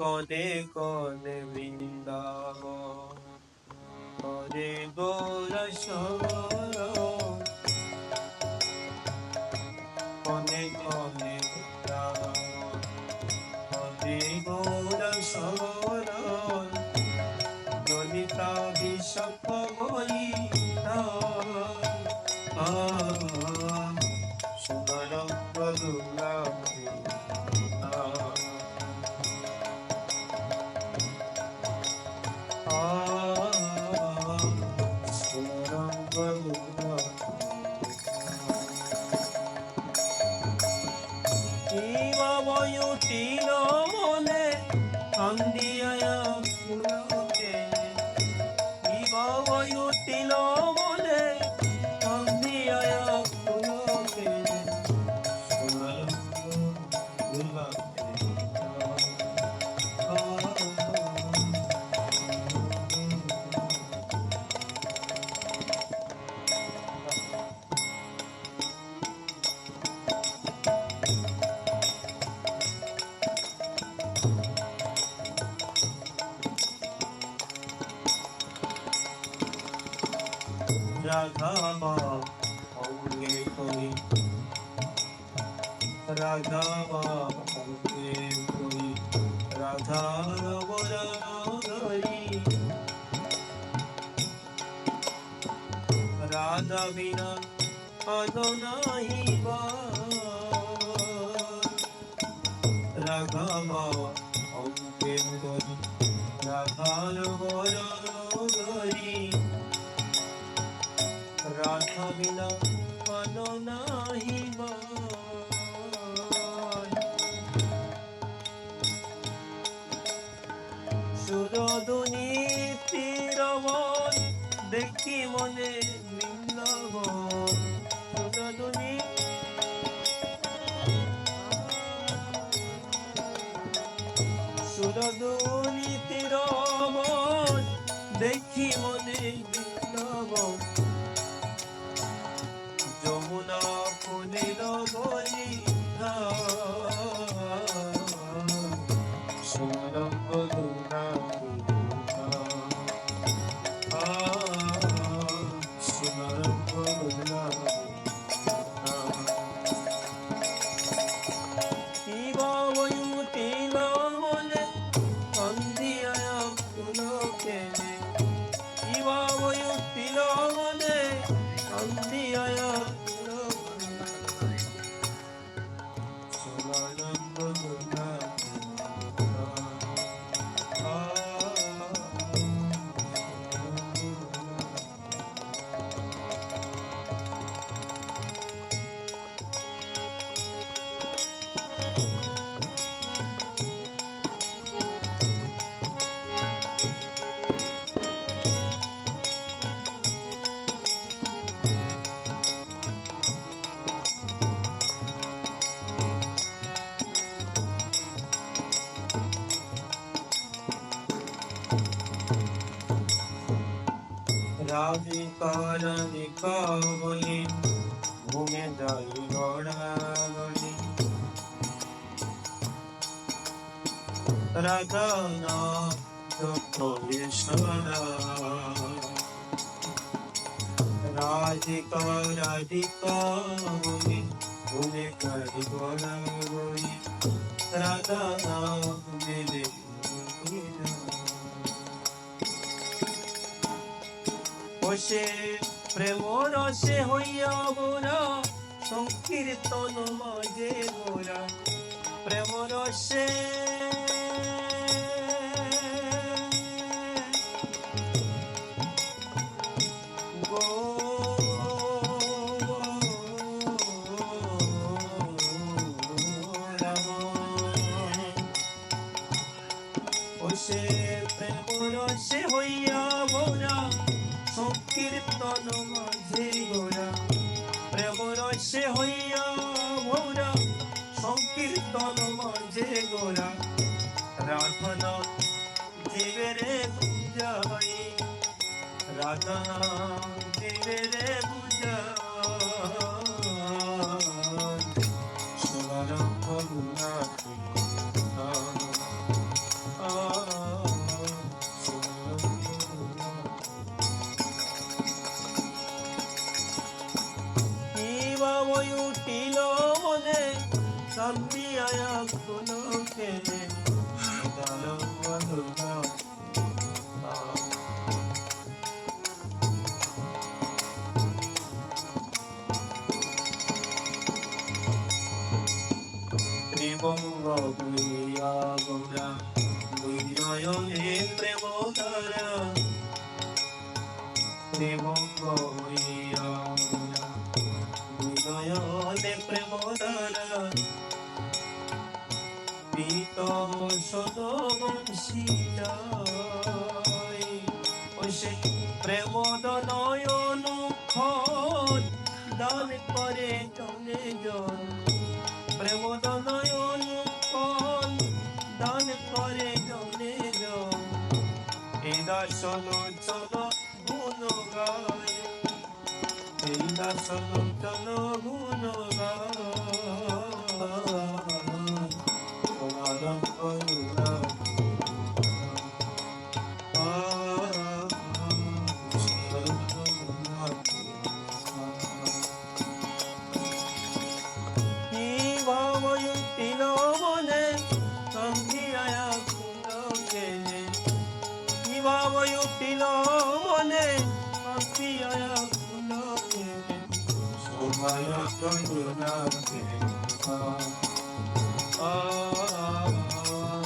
কনে কনে বৃন্দাব হরে গৌর বয়ুটিল মনে সন্ধিয়ায় পুলকে ರಾಘವ ಮೌನೇ ಕೊನಿ ರಾಘವ ಮೌನೇ ಕೊನಿ ರಾಧಾರವ ರೈ ರಾಧಾ ವಿನ ಅದೋ ನಾಹಿ ರಾಘವ ಮೌನೇ ಕೊನಿ ರಾಧಾರವ ರೈ রাধা বিনা নাহি। लोके में রাধিকা রাধিকা বলে, ঘুমে যাই গড়াগড়ি রাধা না সরা রাধিকা রাধিকা ঘুমে যাই গড়াগড়ি রাধা না বসে প্রেম রসে হইয়া মোরা সংকীর্তন মাঝে মোরা প্রেম রসে বসে প্রেম রসে হইয়া মোরা সংকীর্তন মাঝে গোরা প্রেম রসে হইয়া মোরা সংকীর্তন মাঝে গোরা রাধন জীবেরে বুঝাই রাধন জীবেরে বুঝাই কে দানো মধুরা ত্রিবঙ্গ গুইয়া গৌরা গৌরা গুইনয়নে প্রেম প্রীতম সদ বংশী সেই প্রেম নয়ন দান করে জনে জন প্রেম নয়ন দান করে জনে জন চল গুণ গায়। এই দর্শন করুণা মনে সন্ধিয়া কুলকে কীভাবে উঠিল মনে ਆ ਆ